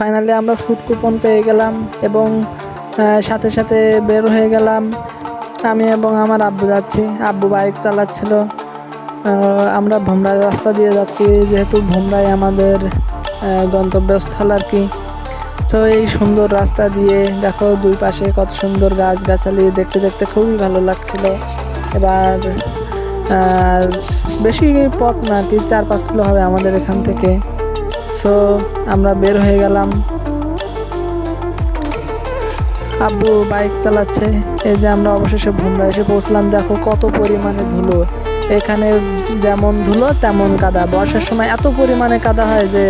Finally আমরা food coupon পেয়ে গেলাম এবং সাথে সাথে বের হয়ে গেলাম। আমি এবং আমার আব্বু যাচ্ছি। আব্বু বাইক চালাচ্ছিল। আমরা ভোমরা রাস্তা দিয়ে যাচ্ছি। যেহেতু ভোমরাই আমাদের গন্তব্যস্থল আর কি। তো এই সুন্দর রাস্তা দিয়ে দেখো দুই পাশে কত সুন্দর গাছ গাছালি দেখতে দেখতে খুবই ভালো লাগছিল। এবার বেশি পথ না কি চার পাঁচ কিলো হবে আমাদের এখান থেকে। সো আমরা বের হয়ে গেলাম। আব্বু বাইক চালাচ্ছে। এই যে আমরা অবশেষে ভুমরা এসে পৌঁছলাম। দেখো কত পরিমাণে ধুলো। এখানে যেমন ধুলো, তেমন কাদা। বর্ষার সময় এত পরিমাণে কাদা হয় যে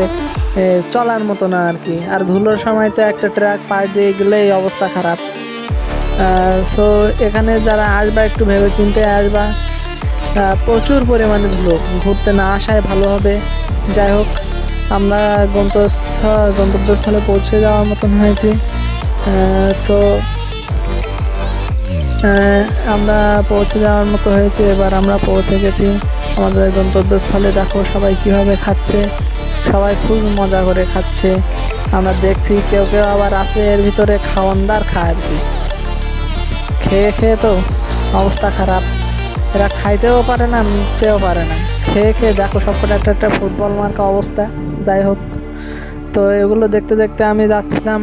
চলার মতো না আর কি। আর ধুলোর সময় তো একটা ট্রাক পায়ে দিয়ে গেলেই অবস্থা খারাপ। সো এখানে যারা আসবা, একটু ভেবে চিন্তে আসবা প্রচুর পরিমাণে ধুলো। ঘুরতে না আসায় ভালো হবে। যাই হোক। আমরা গন্তব্যস্থল গন্তব্যস্থলে পৌঁছে যাওয়ার মতন হয়েছি। সো আমরা পৌঁছে যাওয়ার মতো হয়েছে। এবার আমরা পৌঁছে গেছি আমাদের গন্তব্যস্থলে। দেখো সবাই কীভাবে খাচ্ছে। সবাই খুব মজা করে খাচ্ছে। আমরা দেখছি কেউ কেউ আবার আছে এর ভিতরে খাওয়ানদার খায় আর কি। খেয়ে খেয়ে তো অবস্থা খারাপ। এরা খাইতেও পারে না, নিতেও পারে না। খেয়ে খেয়ে দেখো সবকটা একটা একটা ফুটবল মার্কা অবস্থা। যাই হোক। তো এগুলো দেখতে দেখতে আমি যাচ্ছিলাম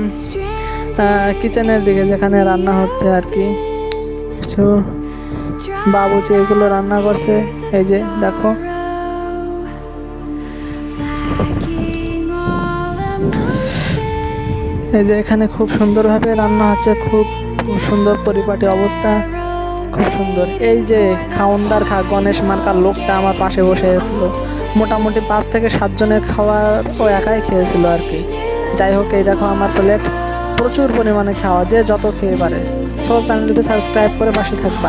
কিচেনের দিকে যেখানে রান্না হচ্ছে আর কি। তো বাবুজি এগুলো রান্না করছে। এই যে, দেখো। এই যে, এখানে খুব সুন্দরভাবে রান্না হচ্ছে। খুব সুন্দর পরিপাটি অবস্থা। খুব সুন্দর। এই যে, খাওনদার খা, গণেশ মার্কার লোকটা আমার পাশে বসে এসেছিল মোটামুটি পাঁচ থেকে সাতজনের খাওয়ার ও একাই খেয়েছিল আর কি। যাই হোক, এই দেখো আমার প্লেট প্রচুর পরিমাণে খাওয়া, যে যত খেয়ে পারে। সো চ্যানেলটি সাবস্ক্রাইব করে পাশে থাকবা।